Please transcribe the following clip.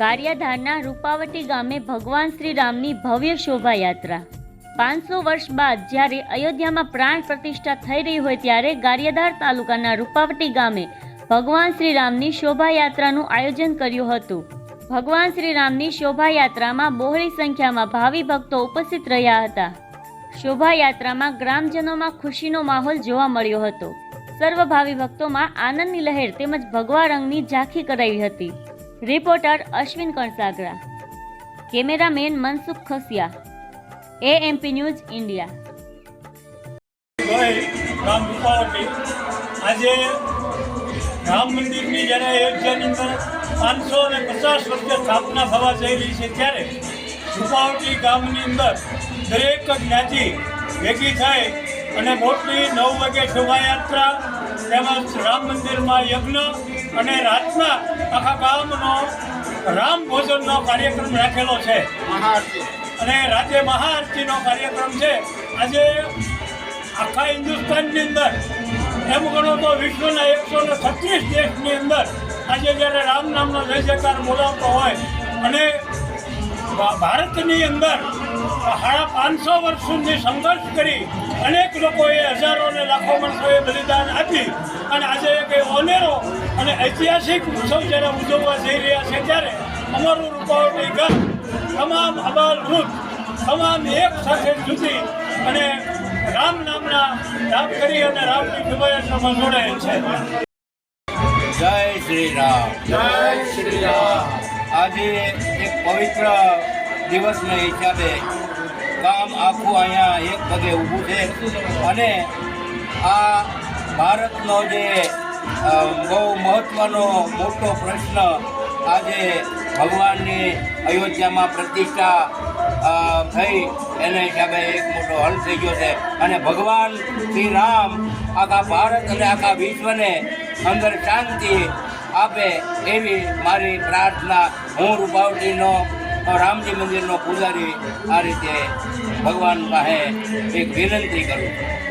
ગારિયાધારના રૂપાવટી ગામે ભગવાન શ્રી રામની ભવ્ય શોભાયાત્રા. પાંચસો વર્ષ બાદ જ્યારે અયોધ્યામાં પ્રાણ પ્રતિષ્ઠા થઈ રહી હોય ત્યારે ગારિયાધાર તાલુકાના રૂપાવટી ગામે ભગવાન શ્રી રામની શોભાયાત્રાનું આયોજન કર્યું હતું. ભગવાન શ્રી રામની શોભાયાત્રામાં બહોળી સંખ્યામાં ભાવિ ભક્તો ઉપસ્થિત રહ્યા હતા. શોભાયાત્રામાં ગ્રામજનોમાં ખુશીનો માહોલ જોવા મળ્યો હતો. સર્વ ભાવિ ભક્તોમાં આનંદની લહેર તેમજ ભગવા રંગની ઝાંખી કરાવી હતી. Reporter Ashwin Kansagara cameraman Mansukh Khasiya. AMP news India. આજે રામ મંદિરની જ્યારે અયોધ્યાની અંદર પાંચસો અને પચાસ વર્ષે સ્થાપના થવા જઈ રહી છે, ત્યારે રૂપાવટી ગામની અંદર દરેક જ્ઞાતિ ભેગી થઈ અને મોટી નવ વાગે શોભાયાત્રા તેમજ રામ મંદિરમાં યજ્ઞ અને રાતના આખા ગામનો રામ ભોજનનો કાર્યક્રમ રાખેલો છે. અને રાતે મહાઆરતીનો કાર્યક્રમ છે. આજે આખા હિન્દુસ્તાનની અંદર એમ ગણો તો વિશ્વના એકસો ને છત્રીસ દેશની અંદર આજે જ્યારે રામ નામનો જય જયકાર બોલાવતો હોય અને ભારતની અંદર સાડા પાંચસો વર્ષ સુધી સંઘર્ષ કરી અનેક લોકોએ હજારો ને લાખો માણસોએ બલિદાન આપી અને આજે ઐતિહાસિક ઉત્સવ જ્યારે ઉજવવા જઈ રહ્યા છે ત્યારે અમારું રૂપાવટી ઘર તમામ અબાલ વૃદ્ધ તમામ એક સાથે જુદી અને રામ નામના રામ કરી અને રામની શોભાયાત્રામાં જોડાયેલ છે. જય શ્રી રામ. જય શ્રી રામ. આજે એક પવિત્ર દિવસને હિસાબે કામ આખું અહીંયા એક પગે ઊભું છે અને આ ભારતનો જે બહુ મહત્ત્વનો મોટો પ્રશ્ન આજે ભગવાનની અયોધ્યામાં પ્રતિષ્ઠા થઈ. એના હિસાબે એક મોટો હલ થઈ ગયો છે. અને ભગવાન શ્રી રામ આખા ભારત અને આખા વિશ્વને અંદર શાંતિ આપે એવી મારી પ્રાર્થના. હું રૂપાવટીનો રામજી મંદિરનો પૂજારી આ રીતે ભગવાન પાસે એક વિનંતી કરું છું.